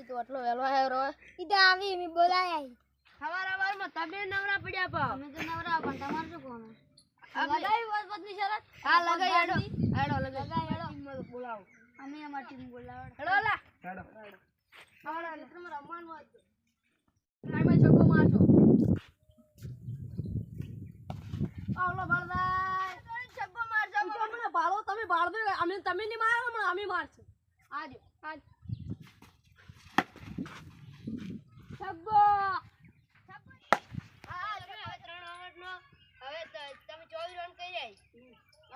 તી તો આટલો વહેલો આવ્યો રો ઈ તો આવી મે બોલાય આવી સવારમાં તમે નવરા પડ્યા પા અમે તો નવરા પણ તમાર શું કોણ લગાઈ વાત વાતની શરત. હા લગાઈ હેડો. હેડો લગાઈ. લગાઈ ટીમ બોલાવો. અમે અમાર ટીમ બોલાવો હેડો લા. હેડો. અમારા મિત્રમાં રમવાનું હતું આવલો મારજો ભાળો તમે ભાળો અમે તમે નહીં મારો હમણાં અમે મારશું. આજો આજ છગ્ગો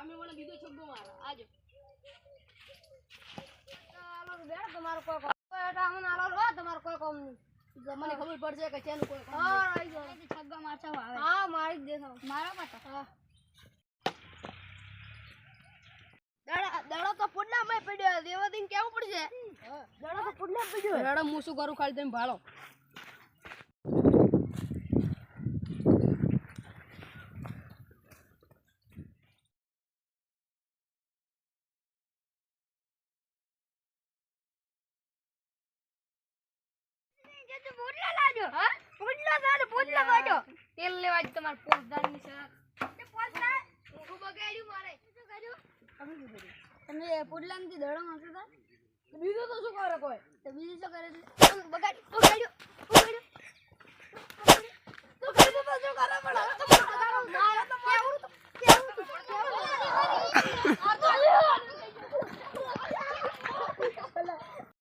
અમે મને બીજો છગ્ગો મારો. આજો. તમારો કોઈ કોમ કોઈ એટલે અમને આલો રો તમારો કોઈ કોમ નહીં મને ખબર પડશે કે ચેનું કોઈ કામ હા આવી ગયો છગ્ગા મારશો આવે હા મારી જ દેખાવ મારો પાટો હા દડા તો પુડલા પડ્યો દેવદીન કેવું પડશે? દડો તો પુડલા પડ્યો દડો હું શું કરું ખાલી તમે ભાળો. પોટલા લાજો હા? પોટલા લાજો પોટલા લાજો તેલ લેવા જ તમાર પોટદારની સર તે પોટલા હું બગાડ્યું મારે. શું કર્યું તમે શું કર્યું? તમે પોટલા માંથી દડો હતા? બીજું તો શું કરે કોઈ? તો બીજું શું કરે છે?